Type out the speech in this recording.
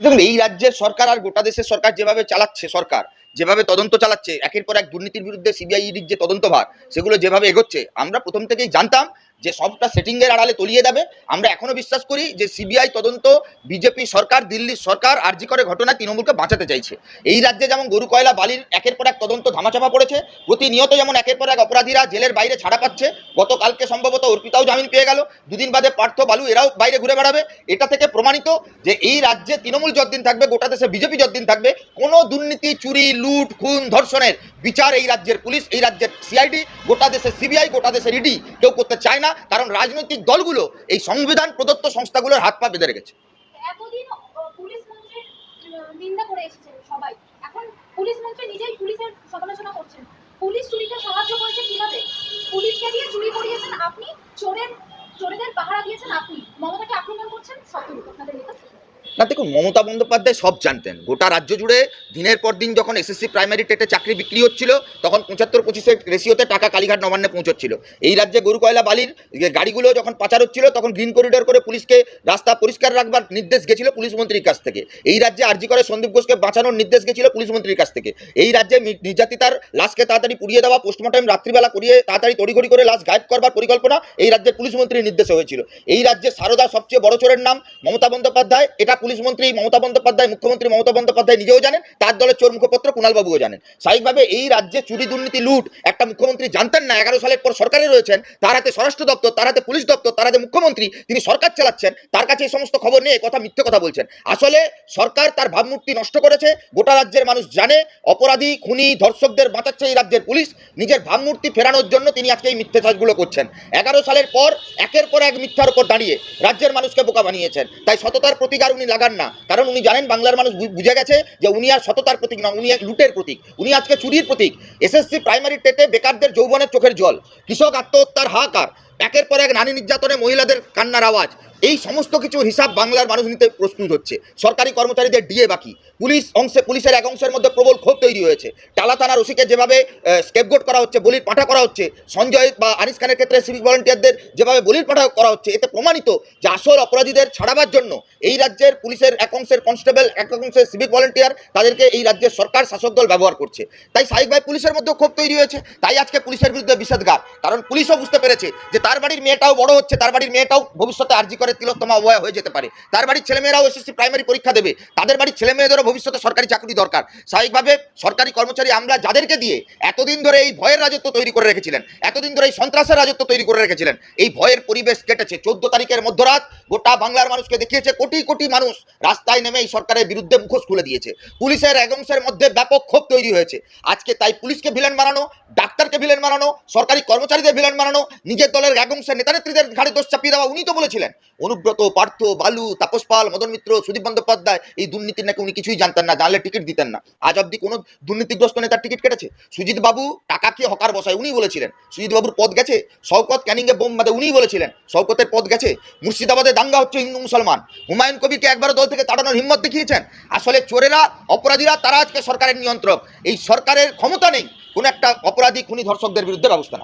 দেখুন এই রাজ্যের সরকার আর গোটা দেশের সরকার যেভাবে চালাচ্ছে সরকার যেভাবে তদন্ত চালাচ্ছে, একের পর এক দুর্নীতির বিরুদ্ধে সিবিআই ইডির যে তদন্ত ভার, সেগুলো যেভাবে এগোচ্ছে, আমরা প্রথম থেকেই জানতাম যে সবটা সেটিংয়ের আড়ালে তলিয়ে দেবে আমরা এখনও বিশ্বাস করি যে সিবিআই তদন্ত বিজেপি সরকার, দিল্লির সরকার আরজি করে ঘটনায় তৃণমূলকে বাঁচাতে চাইছে। এই রাজ্যে যেমন গরু, কয়লা, বালির একের পর এক তদন্ত ধামাচাপা পড়েছে, প্রতিনিয়ত যেমন একের পর এক অপরাধীরা জেলের বাইরে ছাড়া পাচ্ছে, গতকালকে সম্ভবত অর্পিতাও জামিন পেয়ে গেল। দুদিন বাদে পার্থ বালু এরাও বাইরে ঘুরে বেড়াবে। এটা থেকে প্রমাণিত যে এই রাজ্যে তৃণমূল যতদিন থাকবে, গোটা দেশে বিজেপি যতদিন থাকবে, কোনো দুর্নীতি, চুরি লুট, খুন, ধর্ষণের বিচার এই রাজ্যের পুলিশ, এই রাজ্যের সিআইডি গোটা দেশের সিবিআই গোটা দেশের ইডি কেউ করতে চায় না, কারণ রাজনৈতিক দলগুলো এই সংবিধান প্রদত্ত সংস্থাগুলোর হাত পা বেঁধে রেখেছে। পুলিশ চুরিতে সাহায্য করেছে কীভাবে? পুলিশকে দিয়ে চুরি করিয়েছেন আপনি? চোরের, চোরেদের না, দেখুন, মমতা বন্দ্যোপাধ্যায় সব জানতেন। গোটা রাজ্য জুড়ে দিনের পর দিন যখন এসএসসি প্রাইমারি টেটে চাকরি বিক্রি হচ্ছিল, তখন পঁচাত্তর পঁচিশের রেশিওতে টাকা কালীঘাট নবান্নে পৌঁছচ্ছিল। এই রাজ্যে গরু কয়লা বালির গাড়িগুলো যখন পাচার হচ্ছিল, তখন গ্রিন করিডোর করে পুলিশকে রাস্তা পরিষ্কার রাখবার নির্দেশ গেছিল পুলিশ মন্ত্রীর কাছ থেকে। এই রাজ্যে আরজি করে সন্দীপ ঘোষকে বাঁচানোর নির্দেশ গেছিল পুলিশ মন্ত্রীর কাছ থেকে। এই রাজ্যে নির্যাতিতার লাশকে তাড়াতাড়ি পুড়িয়ে দেওয়া পোস্টমর্টম রাত্রিবেলা করিয়ে তাড়াতাড়ি তড়িঘড়ি করে লাশ গায়েব করবার পরিকল্পনা এই রাজ্যের পুলিশ মন্ত্রীর নির্দেশে হয়েছিল। এই রাজ্যে সারদা সবচেয়ে বড় চোরের নাম মমতা বন্দ্যোপাধ্যায়। এটা পুলিশ মন্ত্রী মমতা বন্দ্যোপাধ্যায়, মুখ্যমন্ত্রী মমতা বন্দ্যোপাধ্যায় নিজেও জানেন, তার দলের চোর মুখপত্র কুণালবাবুও জানেন। স্বাভাবিকভাবে এই রাজ্যে চুরি, দুর্নীতি, লুট একটা মুখ্যমন্ত্রী জানতেন না, এগারো সালের পর সরকারে রয়েছেন, তার হাতে স্বরাষ্ট্র দপ্তর, তার হাতে পুলিশ দপ্তর, তার হাতে মুখ্যমন্ত্রী, তিনি সরকার চালাচ্ছেন, তার কাছে এই সমস্ত খবর নিয়ে কথা, মিথ্যে কথা বলছেন। আসলে সরকার তার ভাবমূর্তি নষ্ট করেছে, গোটা রাজ্যের মানুষ জানে, অপরাধী, খুনি, ধর্ষকদের বাঁচাচ্ছে এই রাজ্যের পুলিশ, নিজের ভাবমূর্তি ফেরানোর জন্য তিনি আজকে এই মিথ্যে কাজগুলো করছেন। এগারো সালের পর, একের পর এক মিথ্যার উপর দাঁড়িয়ে রাজ্যের মানুষকে বোকা বানিয়েছেন। তাই সততার প্রতিকার উনি লাগান না। কারণ উনি জানেন বাংলার মানুষ বুঝে গেছে যে উনি আর সততার প্রতীক না উনি লুটের প্রতীক। উনি আজকে চুরির প্রতীক। এসএসসি প্রাইমারি টেটে বেকারদের যৌবনের চোখের জল। কৃষক আত্মহত্যার হাহাকার। একের পর এক নারী নির্যাতনে মহিলাদের কান্নার আওয়াজ। এই সমস্ত কিছুর হিসাব বাংলার মানুষ নিতে প্রস্তুত হচ্ছে। সরকারি কর্মচারীদের ডিএ বাকি। পুলিশ অংশে পুলিশের এক অংশের মধ্যে প্রবল ক্ষোভ তৈরি হয়েছে। টালা থানার ওসিকে যেভাবে স্কেপগোট করা হচ্ছে, বলির পাঠা করা হচ্ছে, সঞ্জয় বা আনিস খানের ক্ষেত্রে সিভিক ভলেন্টিয়ারদের যেভাবে বলির পাঠা করা হচ্ছে, এতে প্রমাণিত যে আসল অপরাধীদের ছাড়াবার জন্য এই রাজ্যের পুলিশের এক অংশের কনস্টেবল এক অংশের সিভিক ভলেন্টিয়ার তাদেরকে এই রাজ্যের সরকার শাসক দল ব্যবহার করছে। তাই সাহিক ভাই পুলিশের মধ্যেও ক্ষোভ তৈরি হয়েছে। তাই আজকে পুলিশের বিরুদ্ধে বিষেধগার কারণ পুলিশও বুঝতে পেরেছে যে তার বাড়ির মেয়েটাও বড় হচ্ছে, তার বাড়ির মেয়েটাও ভবিষ্যতে আর্জি করে তিলোত্তমা অবয়া হয়ে যেতে পারে। তার বাড়ির ছেলেমেয়েরাও এসএসসি প্রাইমারি পরীক্ষা দেবে। তাদের বাড়ির ছেলেমেয়েদেরও ভবিষ্যতে সরকারি চাকরি দরকার। স্বাভাবিকভাবে সরকারি কর্মচারী আমরা যাদেরকে দিয়ে এতদিন ধরে এই ভয়ের রাজত্ব তৈরি করে রেখেছিলেন, এতদিন ধরে এই সন্ত্রাসের রাজত্ব তৈরি করে রেখেছিলেন, এই ভয়ের পরিবেশ কেটেছে। চোদ্দ তারিখের মধ্যরাত গোটা বাংলার মানুষকে দেখিয়েছে কোটি কোটি মানুষ রাস্তায় নেমে এই সরকারের বিরুদ্ধে মুখোশ খুলে দিয়েছে। পুলিশের এক অংশের মধ্যে ব্যাপক ক্ষোভ তৈরি হয়েছে। আজকে তাই পুলিশকে ভিলেন বানানো, ডাক্তারকে ভিলেন বানানো, সরকারি কর্মচারীদের ভিলেন বানানো, নিজের দলের অংশের নেতানেত্রীদের ঘাড়ে দোষ চাপিয়ে দেওয়া উনি তো বলেছিলেন। অনুব্রত, পার্থ, বালু, তাপস পাল, মদন মিত্র, সুদীপ বন্দ্যোপাধ্যায় এই দুর্নীতির নাকি উনি কিছুই জানতেন না, জানলে টিকিট দিতেন না। আজ অব্দি কোনো দুর্নীতিগ্রস্ত নেতার টিকিট কেটেছে? সুজিত বাবু টাকা খেয়ে হকার বসায় উনি বলেছিলেন। সুজিত বাবুর পদ গেছে? শওকত ক্যানিংয়ে বোম বাদে উনিই বলেছিলেন। শওকতের পদ গেছে? মুর্শিদাবাদে দাঙ্গা হচ্ছে হিন্দু মুসলমান। হুমায়ুন কবিরকে একবার দল থেকে তাড়ানোর হিম্মত দেখিয়েছেন? আসলে চোরেরা, অপরাধীরা, তারা আজকে সরকারের নিয়ন্ত্রক। এই সরকারের ক্ষমতা নেই। কোনো একটা অপরাধী, খুনি ধর্ষকদের বিরুদ্ধে ব্যবস্থা